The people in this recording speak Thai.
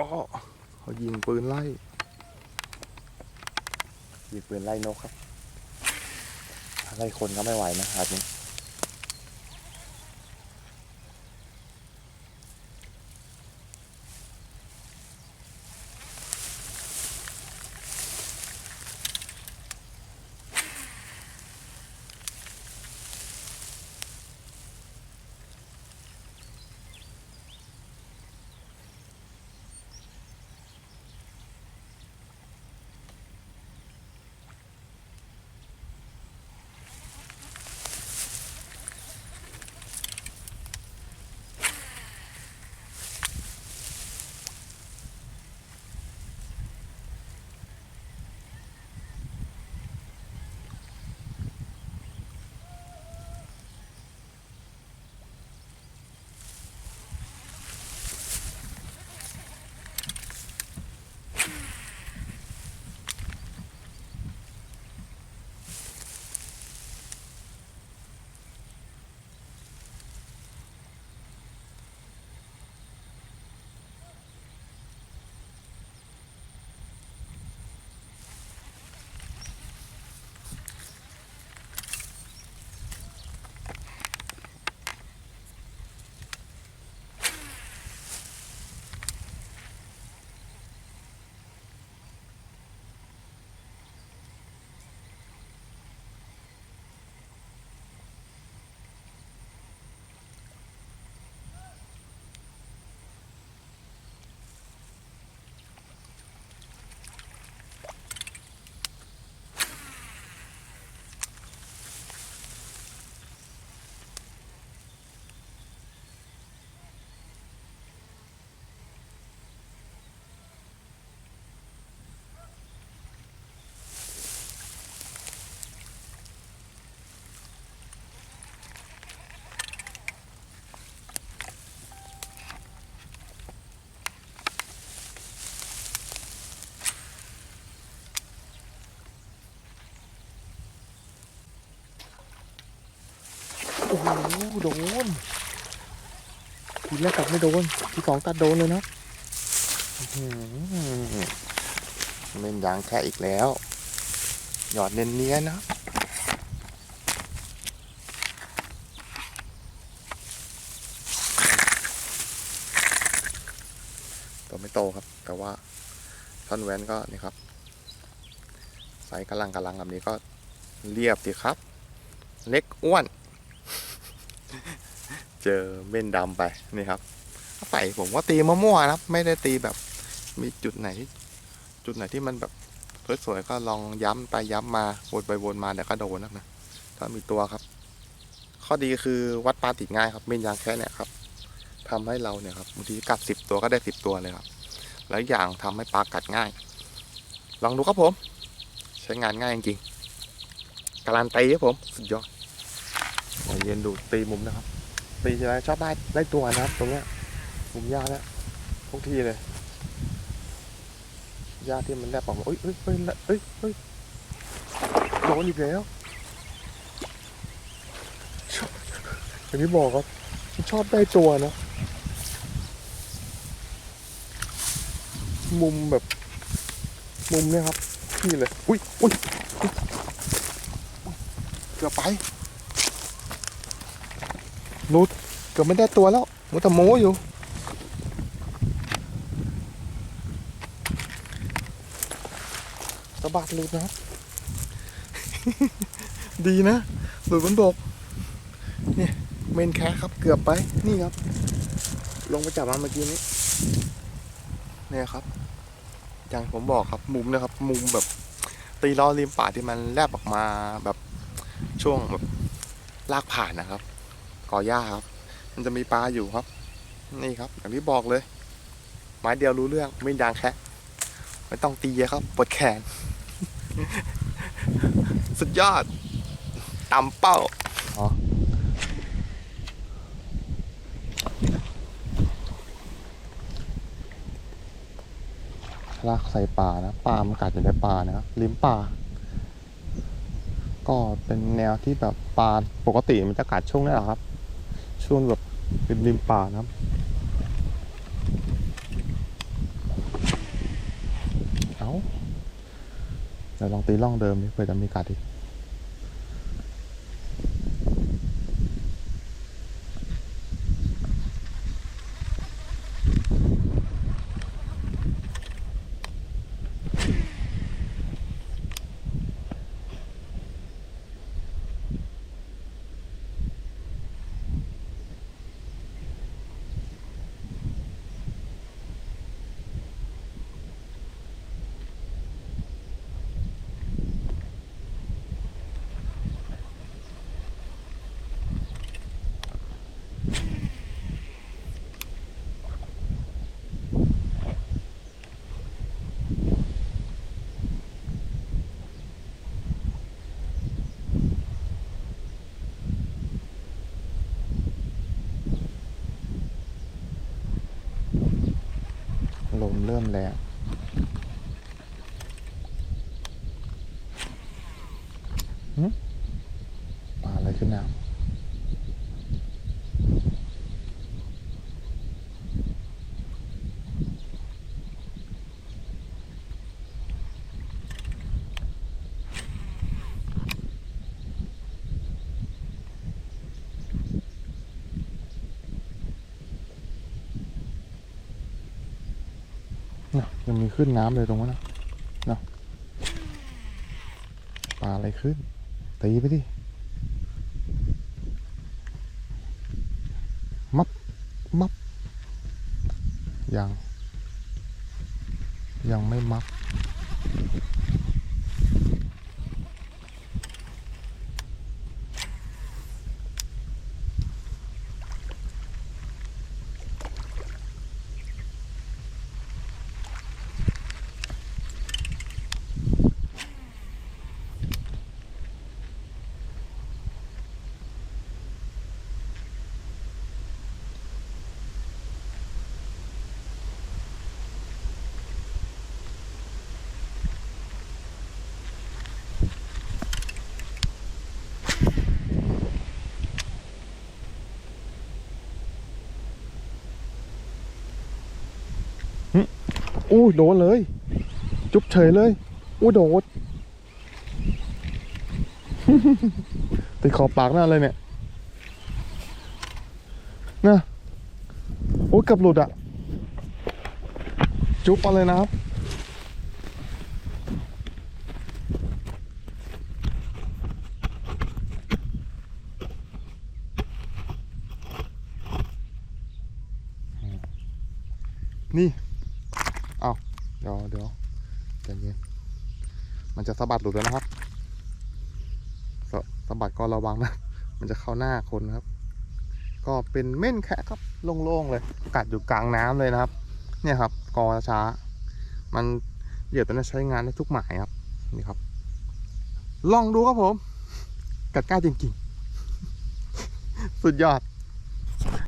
อ๋อเขายิงปืนไล่ยิงปืนไล่นกครับไล่คนก็ไม่ไหวนะอาจนี้ โอ้โหโดนทีแรกตัดไม่โดนทีสองตัดโดนเลยนะเล่นยางแค่อีกแล้ว หยอดเนียนเนียนะตัวไม่โตครับ แต่ว่าท่อนแวนก็นี่ครับไซส์กำลังกำลังแบบนี้ก็เรียบดีครับ เล็กอ้วน เจอเม่นดำไปนี่ครับใส่ผมว่าตีมั่วๆนะครับ ไม่ได้ตีแบบ มีจุดไหนที่จุดไหนที่มันแบบสวยๆก็ลองย้ำไปย้ำมาวนไปวนมาเดี๋ยวก็โดนนะถ้ามีตัวครับ ข้อดีคือวัดปลาติดง่ายครับเม่นยางแค่เนี่ยครับทำให้เราเนี่ยครับบางทีกัดสิบตัวก็ได้สิบตัวเลยครับ แล้วอย่างทำให้ปลากัดง่าย ลองดูครับผม ใช้งานง่ายจริงๆการันตีครับผม สุดยอดเย็นดูตีมุมนะครับ ตีจะชอบได้ได้ตัวนะครับตรงเนี้ยมุมยากแล้วทุกทีเลยยากที่มันแลบออกมาเอ้ยเอ้ยเอ้ยเอ้ยเอ้ยโดนอีกแล้วชอบอย่างที่บอกครับชอบได้ตัวนะ มุมแบบ มุมเนี่ยครับ นี่เลย อุ้ยอุ้ยอุ๊ยเกือบไป นุดเกือบไม่ได้ตัวแล้วมัวแต่โมอยู่ สะบัดหลุดนะ ดีนะ หลุดบนบกเนี่ยเมนแคครับเกือบไปนี่ครับ ลงไปจับมาเมื่อกี้นี้เนี่ยครับ อย่างผมบอกครับมุมนะครับ มุมแบบตีล้อริมป่าที่มันแลบออกมาแบบช่วงแบบลากผ่านนะครับ ก่อหญ้าครับ มันจะมีปลาอยู่ครับ นี่ครับอย่างที่บอกเลยไม้เดียวรู้เรื่องไม่ยางแค่ไม่ต้องตีเยอะครับปวดแขน สุดยอดตำเป้าอ๋อลากใส่ป่านะป่ามันกัดอยู่ในป่านะครับริมป่า ก็เป็นแนวที่แบบปลาปกติมันจะกัดช่วงนี้แหละครับ ช่วงแบบเป็นริมป่านะเอาเดี๋ยวลองตีล่องเดิมดิเผื่อจะมีกัดอีก เริ่มแรงปลาอะไรขึ้นน้ำ นะยังมีขึ้นน้ำเลยตรงนั้นนะนะปลาอะไรขึ้น ตีไปดิมับมับยัง ยังไม่มับ อู้โดนเลย จุ๊บเฉยเลย อู้โดด ติดขอบปากหน้าเลยเนี่ยนะโอ้เกับหลุดอะจุ๊บมาเลยนะครับนี่ เอเดี๋ยวเดี๋ยวใจเย็นมันจะสะบัดหลุดแล้วนะครับสะสะบัดก็ระวังนะ มันจะเข้าหน้าคนนะครับ ก็เป็นเม่นแค่ครับโล่งๆเลย กัดอยู่กลางน้ำเลยนะครับ เนี่ยครับ กอช้า มันเหยื่อตัวนี้ใช้งานได้ทุกหมายครับ นี่ครับ ลองดูครับผม กัดกล้าจริงๆ สุดยอด